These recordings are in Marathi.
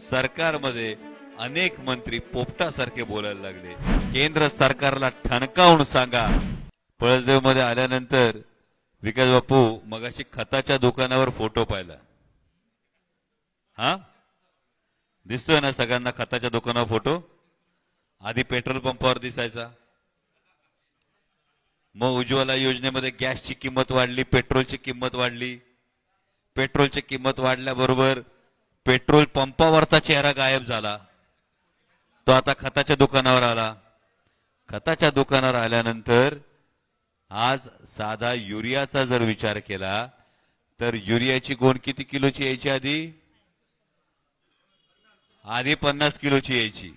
सरकारमध्ये अनेक मंत्री पोपटासारखे बोलायला लागले. केंद्र सरकारला ठणकावून सांगा. पळसदेवमध्ये आल्यानंतर विकास बापू मगाशी खताच्या दुकानावर फोटो पाहिला. हा? दिसतोय ना सगळ्यांना खताच्या दुकानावर फोटो? आधी पेट्रोल पंपावर दिसायचा. मग उज्ज्वला योजनेमध्ये गॅसची किंमत वाढली पेट्रोलची किंमत वाढली. पेट्रोलची किंमत वाढल्याबरोबर पेट्रोल पंपावरचा चेहरा गायब झाला. तो आता खताच्या दुकानावर आला. खताच्या दुकानावर आल्यानंतर आज साधा युरियाचा जर विचार केला तर युरियाची गोण किती किलोची यायची आधी? आधी पन्नास किलोची यायची.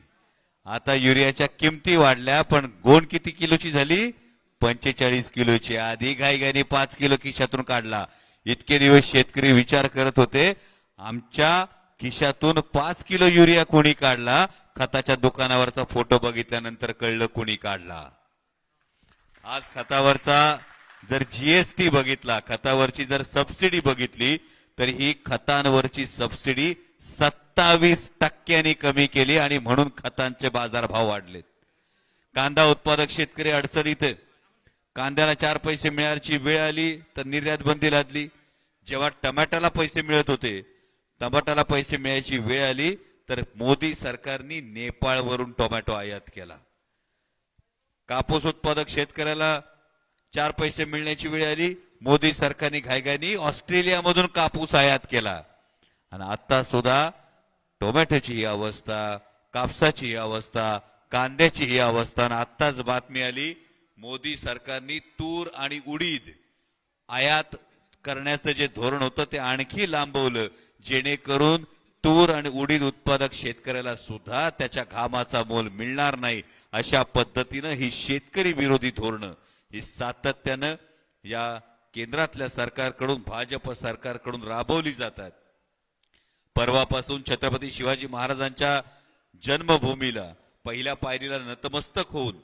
आता युरियाच्या किमती वाढल्या पण गोण किती किलोची झाली? पंचेचाळीस किलोची. आधी घाईघाईने पाच किलो खिशातून काढला. इतके दिवस शेतकरी विचार करत होते आमच्या खिशातून पाच किलो युरिया कोणी काढला? खताच्या दुकानावरचा फोटो बघितल्यानंतर कळलं कोणी काढला. आज खतावरचा जर जीएसटी बघितला खतावरची जर सबसिडी बघितली तर ही खतांवरची सबसिडी सत्तावीस टक्क्यांनी कमी केली आणि म्हणून खतांचे बाजारभाव वाढलेत. कांदा उत्पादक शेतकरी अडचणीत कांद्याला चार पैसे मिळायची वेळ आली तर निर्यात बंदी लादली. जेव्हा टमाट्याला पैसे मिळत होते टमाट्याला पैसे मिळायची वेळ आली तर मोदी सरकारने नेपाळवरून टोमॅटो आयात केला. कापूस उत्पादक शेतकऱ्याला चार पैसे मिळण्याची वेळ आली मोदी सरकारने घाईघाईनी ऑस्ट्रेलियामधून कापूस आयात केला. आणि आता सुद्धा टोमॅटोची ही अवस्था कापसाची ही अवस्था कांद्याची ही अवस्था आणि आत्ताच बातमी आली मोदी सरकारने तूर आणि उडीद आयात करण्याचं जे धोरण होतं ते आणखी लांबवलं. जेणेकरून तूर आणि उडीद उत्पादक शेतकऱ्याला सुद्धा त्याच्या घामाचा मोल मिळणार नाही अशा पद्धतीनं ही शेतकरी विरोधी धोरणं ही सातत्यानं या केंद्रातल्या सरकारकडून भाजप सरकारकडून राबवली जातात. परवापासून छत्रपती शिवाजी महाराजांच्या जन्मभूमीला पहिल्या पायरीला नतमस्तक होऊन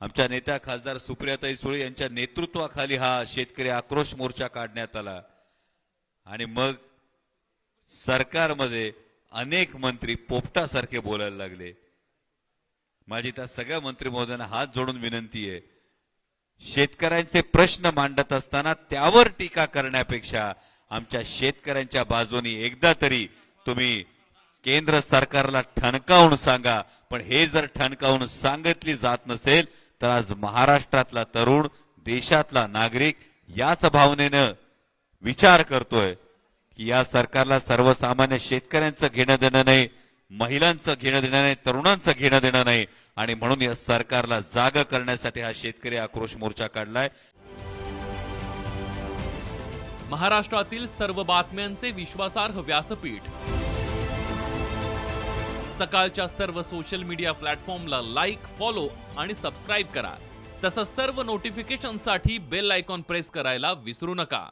आमच्या नेत्या खासदार सुप्रियाताई सुळे यांच्या नेतृत्वाखाली हा शेतकरी आक्रोश मोर्चा काढण्यात आला. आणि मग सरकारमध्ये अनेक मंत्री पोपटासारखे बोलायला लागले. माझी त्या सगळ्या मंत्री महोदयांना हात जोडून विनंती आहे शेतकऱ्यांचे प्रश्न मांडत असताना त्यावर टीका करण्यापेक्षा आमच्या शेतकऱ्यांच्या बाजूनी एकदा तरी तुम्ही केंद्र सरकारला ठणकावून सांगा पण हे जर ठणकावून सांगितली जात नसेल तर आज महाराष्ट्रातला तरुण देशातला नागरिक याच भावनेनं विचार करतोय. की या सरकारला सर्वसामान्य शेतकऱ्यांचं घेणं देणं नाही महिलांचं घेणं देणं नाही तरुणांचं घेणं देणं नाही. आणि म्हणून या सरकारला जाग करण्यासाठी हा शेतकरी आक्रोश मोर्चा काढलाय. महाराष्ट्रातील सर्व बातम्यांचे विश्वासार्ह व्यासपीठ. सकाळच्या सर्व सोशल मीडिया प्लॅटफॉर्मला लाईक फॉलो आणि सबस्क्राईब करा. तसंच सर्व नोटिफिकेशनसाठी बेल आयकॉन प्रेस करायला विसरू नका.